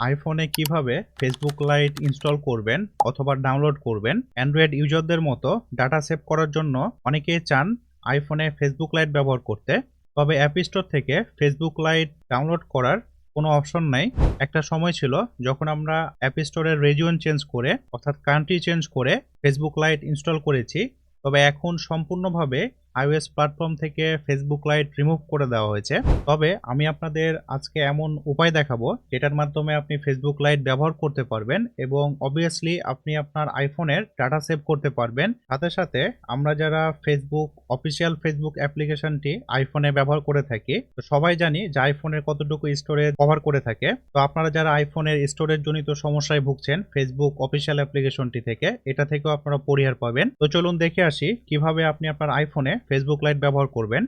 আইফোনে কীভাবে Facebook light install করবেন অথবা ডাউনলোড করবেন অ্যান্ড্রয়েড ইউজারদের মতো ডাটা সেভ করার জন্য অনেকেই চান আইফোনে ফেসবুক লাইট ব্যবহার করতে। তবে অ্যাপ স্টোর থেকে ফেসবুক লাইট ডাউনলোড করার কোনো অপশন নাই। একটা সময় ছিল যখন আমরা অ্যাপ স্টোরের রেজিয়ন চেঞ্জ করে, অর্থাৎ কান্ট্রি চেঞ্জ করে ফেসবুক লাইট ইনস্টল করেছি। তবে এখন সম্পূর্ণভাবে আইওএস প্ল্যাটফর্ম থেকে ফেসবুক লাইট রিমুভ করে দেওয়া হয়েছে। তবে আমি আপনাদের আজকে এমন উপায় দেখাবো, যেটার মাধ্যমে আপনি ফেসবুক লাইট ব্যবহার করতে পারবেন এবং অবভিয়াসলি আপনি আপনার আইফোনের ডাটা সেভ করতে পারবেন। সাথে সাথে আমরা যারা ফেসবুক অফিসিয়াল ফেসবুক অ্যাপ্লিকেশনটি আইফোনে ব্যবহার করে থাকি, তো সবাই জানি যে আইফোনের কতটুকু স্টোরেজ কভার করে থাকে। তো আপনারা যারা আইফোনের স্টোরেজ জনিত সমস্যায় ভুগছেন ফেসবুক অফিসিয়াল অ্যাপ্লিকেশনটি থেকে, এটা থেকেও আপনারা পরিহার পাবেন। তো চলুন দেখে আসি কীভাবে আপনি আপনার আইফোনে ফেসবুক লাইট ব্যবহার করবেন।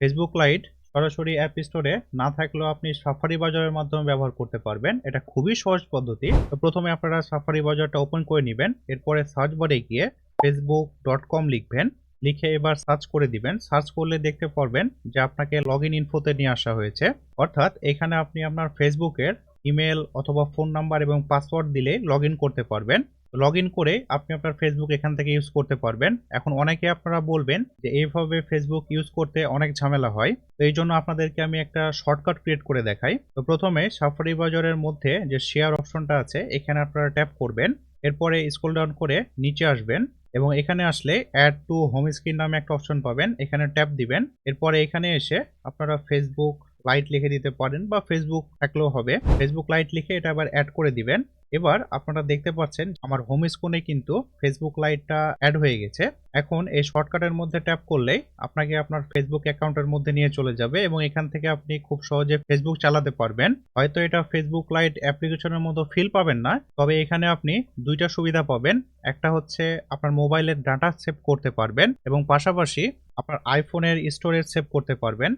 ফেসবুক লাইট সরাসরি অ্যাপ স্টোরে না থাকলেও আপনি সাফারি বাজারের মাধ্যমে ব্যবহার করতে পারবেন। এটা খুবই সহজ পদ্ধতি। তো প্রথমে আপনারা সাফারি বাজারটা ওপেন করে নেবেন। এরপরে সার্চ বারে গিয়ে ফেসবুক ডট কম লিখবেন। লিখে এবার সার্চ করে দিবেন। সার্চ করলে দেখতে পারবেন যে আপনাকে লগ ইন ইনফোতে নিয়ে আসা হয়েছে। অর্থাৎ এখানে আপনি আপনার ফেসবুকের ইমেল অথবা ফোন নাম্বার এবং পাসওয়ার্ড দিলে লগ করতে পারবেন। লগ করে আপনি আপনার ফেসবুক এখান থেকে ইউজ করতে পারবেন। এখন অনেকে আপনারা বলবেন যে এইভাবে ফেসবুক ইউজ করতে অনেক ঝামেলা হয়। তো এই জন্য আপনাদেরকে আমি একটা শর্টকাট ক্রিয়েট করে দেখাই। তো প্রথমে সাফারি বাজারের মধ্যে যে শেয়ার অপশনটা আছে, এখানে আপনারা ট্যাপ করবেন। এরপরে স্ক্রল ডাউন করে নিচে আসবেন। এবং এখানে আসলে অ্যাড টু হোম স্ক্রিন নামে একটা অপশন পাবেন। এখানে ট্যাপ দিবেন। এরপরে এখানে এসে আপনারা ফেসবুক লাইট লিখে দিতে পারেন বা ফেসবুক থাকলেও হবে। ফেসবুক লাইট লিখে এটা আবার অ্যাড করে দিবেন। এবার আপনারা দেখতে পাচ্ছেন আমার হোম স্ক্রিনে কিন্তু ফেসবুক লাইটটা অ্যাড হয়ে গেছে। এখন এই শর্টকাটের মধ্যে ট্যাপ করলেই আপনাকে আপনার ফেসবুক অ্যাকাউন্টের মধ্যে নিয়ে চলে যাবে এবং এখান থেকে আপনি খুব সহজে ফেসবুক চালাতে পারবেন। হয়তো এটা ফেসবুক লাইট অ্যাপ্লিকেশনের মতো ফিল পাবেন না, তবে এখানে আপনি দুইটা সুবিধা পাবেন। একটা হচ্ছে আপনার মোবাইলের ডাটা সেভ করতে পারবেন এবং পাশাপাশি আপনার আইফোনের স্টোরেজ সেভ করতে পারবেন।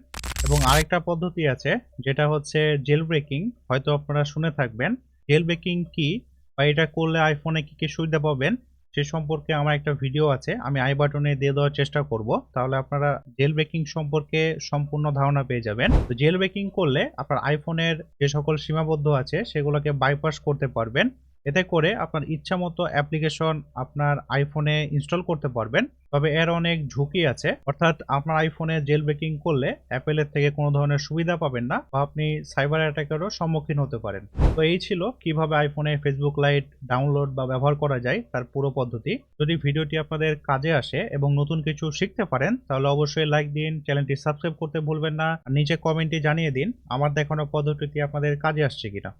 এবং আরেকটা পদ্ধতি আছে, যেটা হচ্ছে জেল ব্রেকিং হয়তো আপনারা শুনে থাকবেন জেল ব্রেকিং কি বা এটা করলে আইফোনে কি কি সুবিধা পাবেন, সে সম্পর্কে আমার একটা ভিডিও আছে। আমি আই বাটনে দিয়ে দেওয়ার চেষ্টা করব। তাহলে আপনারা জেল ব্রেকিং সম্পর্কে সম্পূর্ণ ধারণা পেয়ে যাবেন। তো জেল ব্রেকিং করলে আপনার আইফোনের যে সকল সীমাবদ্ধ আছে, সেগুলোকে বাইপাস করতে পারবেন। এতে করে আপনার ইচ্ছা মতো অ্যাপ্লিকেশন আপনার আইফোনে ইনস্টল করতে পারবেন। তবে এর অনেক ঝুঁকি আছে। অর্থাৎ আপনার আইফোনে জেল ব্রেকিং করলে অ্যাপেলের থেকে কোনো ধরনের সুবিধা পাবেন না বা আপনি সাইবার অ্যাটাকেরও সম্মুখীন হতে পারেন। তো এই ছিল কীভাবে আইফোনে ফেসবুক লাইট ডাউনলোড বা ব্যবহার করা যায় তার পুরো পদ্ধতি। যদি ভিডিওটি আপনাদের কাজে আসে এবং নতুন কিছু শিখতে পারেন, তাহলে অবশ্যই লাইক দিন, চ্যানেলটি সাবস্ক্রাইব করতে ভুলবেন না নিচে কমেন্টে জানিয়ে দিন, আমার দেখানো পদ্ধতিটি আপনাদের কাজে আসছে কিনা।